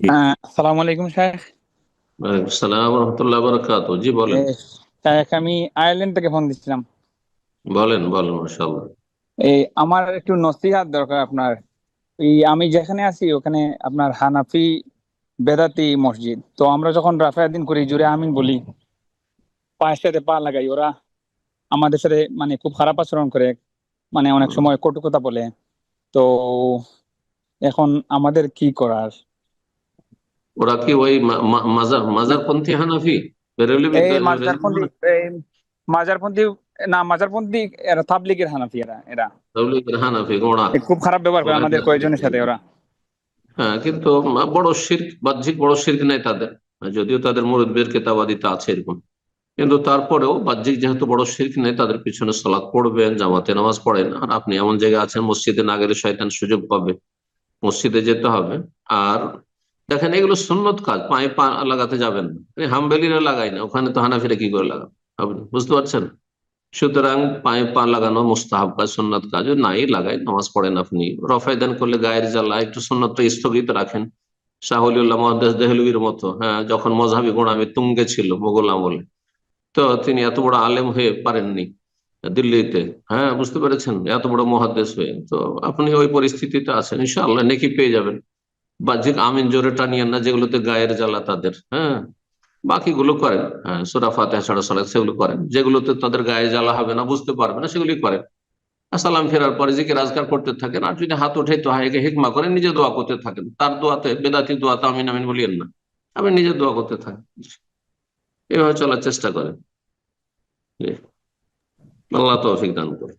আহ, আসসালামু আলাইকুম শেখ সালাম রহমতুল্লাহ বরকাত জি বলেন। এ, আমি আয়ারল্যান্ড থেকে ফোন দিচ্ছিলাম। বলেন বলেন মাশাআল্লাহ। এই আমার একটু নসিহাত দরকার আপনার। এই আমি যেখানে আছি ওখানে আপনার হানাফি বেদাতি মসজিদ। তো আমরা যখন রাফায় দিন করি জুড়ে আমিন বলি পায়ের সাথে পা লাগাই। ওরা আমাদের সাথে মানে খুব খারাপ আচরণ করে। মানে অনেক সময় কটু কথা বলে। তো এখন আমাদের কি করার? ওরা কি ওই মাজার মাজারপন্থী হানাফি? বেরেলি মাজারপন্থী মাজারপন্থী না মাজারপন্থী এরা তাবলিগের হানাফি এরা এরা। তাবলীগের হানাফি গোড়া। খুব খারাপ ব্যবহার করে আমাদের কয়েকজনের সাথে ওরা। হ্যাঁ কিন্তু বড় শির্ক বাহ্যিক বড় শির্ক নেই তাদের। যদিও তাদের মুরব্বের কেতাবাদিতে আছে এরকম। কিন্তু তারপরেও বাহ্যিক যেহেতু বড় শির্ক নেই তাদের পিছনে সালাত পড়বেন জামাতে নামাজ পড়েন। আর আপনি এমন জায়গায় আছেন মসজিদে না গেলে শয়তান সুযোগ পাবে। মসজিদে যেতে হবে। আর দেখেন, এগুলো সুন্নত কাজ, পায়ে পা লাগাতে যাবেন না। হামবেলিরা লাগাই না, ওখানে তো হানাফিরা কি করে লাগান আপনি বুঝতে পারছেন? সুতরাং পায়ে পা লাগানো মুস্তাহাব কাজ, সুন্নত কাজ নাই লাগাই নামাজ পড়েন আপনি। রফায়দান করলে গায়ের জ্বালা, একটু সুন্নতটা স্থগিত রাখেন। শাহুলিউল্লাহ মহাদেশ দেহলুবির মতো হ্যাঁ যখন মজাবি গোড়ামি তুঙ্গে ছিল মোগল আমলে। তো তিনি এত বড় আলেম হয়ে পারেননি দিল্লিতে হ্যাঁ বুঝতে পেরেছেন? এত বড় মহাদেশ হয়ে। তো আপনি ওই পরিস্থিতিতে আছেন, ইনশাআল্লাহ, নেকি পেয়ে যাবেন। বাহ্যিক আমিন জোরে টানিয়েন না, যেগুলোতে গায়ের জ্বালা তাদের হ্যাঁ? বাকিগুলো করেন হ্যাঁ সুরা ফাতেহা ছাড়া সেগুলো করেন। যেগুলোতে তাদের গায়ে জ্বালা হবে না, বুঝতে পারবে না সেগুলি করেন। সালাম ফেরার পরে যে রাজগার করতে থাকেন, আর যদি হাত উঠে তো হাইকে হিকমা করে নিজে দোয়া করতে থাকেন। তার দোয়াতে বেদাতি দোয়াতে আমিন আমিন বলিয়েন না। আপনি নিজে দোয়া করতে থাকেন। এভাবে চলার চেষ্টা করেন। আল্লাহ তৌফিক দান করে